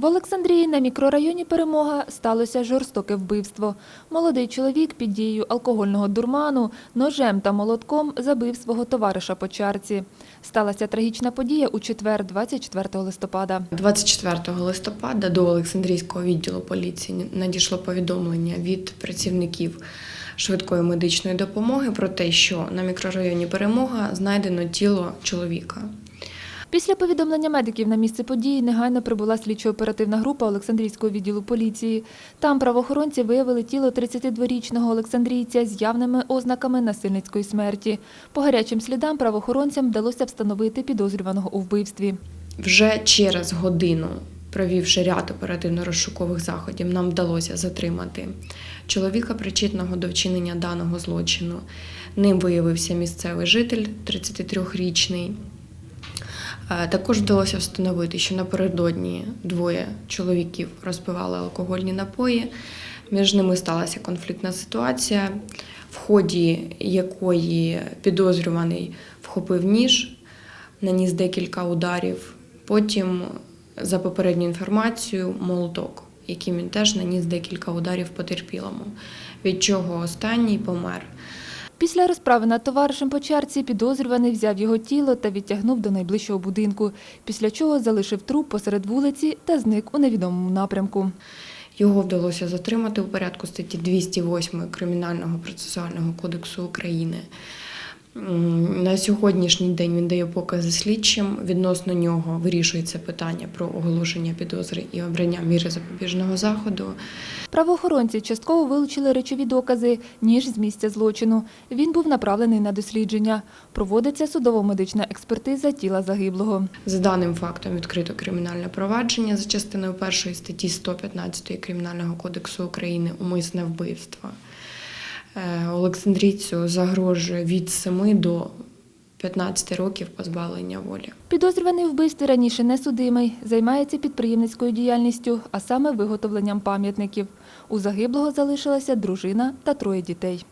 В Олександрії на мікрорайоні Перемога сталося жорстоке вбивство. Молодий чоловік під дією алкогольного дурману ножем та молотком забив свого товариша по чарці. Сталася трагічна подія у четвер, 24 листопада. 24 листопада до Олександрійського відділу поліції надійшло повідомлення від працівників швидкої медичної допомоги про те, що на мікрорайоні Перемога знайдено тіло чоловіка. Після повідомлення медиків на місце події негайно прибула слідчо-оперативна група Олександрійського відділу поліції. Там правоохоронці виявили тіло 32-річного олександрійця з явними ознаками насильницької смерті. По гарячим слідам правоохоронцям вдалося встановити підозрюваного у вбивстві. Вже через годину, провівши ряд оперативно-розшукових заходів, нам вдалося затримати чоловіка, причетного до вчинення даного злочину. Ним виявився місцевий житель, 33-річний. Також вдалося встановити, що напередодні двоє чоловіків розпивали алкогольні напої. Між ними сталася конфліктна ситуація, в ході якої підозрюваний вхопив ніж, наніс декілька ударів. Потім, за попередньою інформацією, молоток, яким він теж наніс декілька ударів потерпілому, від чого останній помер. Після розправи над товаришем по чарці підозрюваний взяв його тіло та відтягнув до найближчого будинку, після чого залишив труп посеред вулиці та зник у невідомому напрямку. Його вдалося затримати у порядку статті 208 Кримінального процесуального кодексу України. На сьогоднішній день він дає покази слідчим. Відносно нього вирішується питання про оголошення підозри і обрання міри запобіжного заходу. Правоохоронці частково вилучили речові докази, ніж з місця злочину. Він був направлений на дослідження. Проводиться судово-медична експертиза тіла загиблого. За даним фактом відкрито кримінальне провадження за частиною першої статті 115 Кримінального кодексу України умисне вбивство. Е, Олександрійцю загрожує від 7 до 15 років позбавлення волі. Підозрюваний вбивстві раніше не судимий, займається підприємницькою діяльністю, а саме виготовленням пам'ятників. У загиблого залишилася дружина та троє дітей.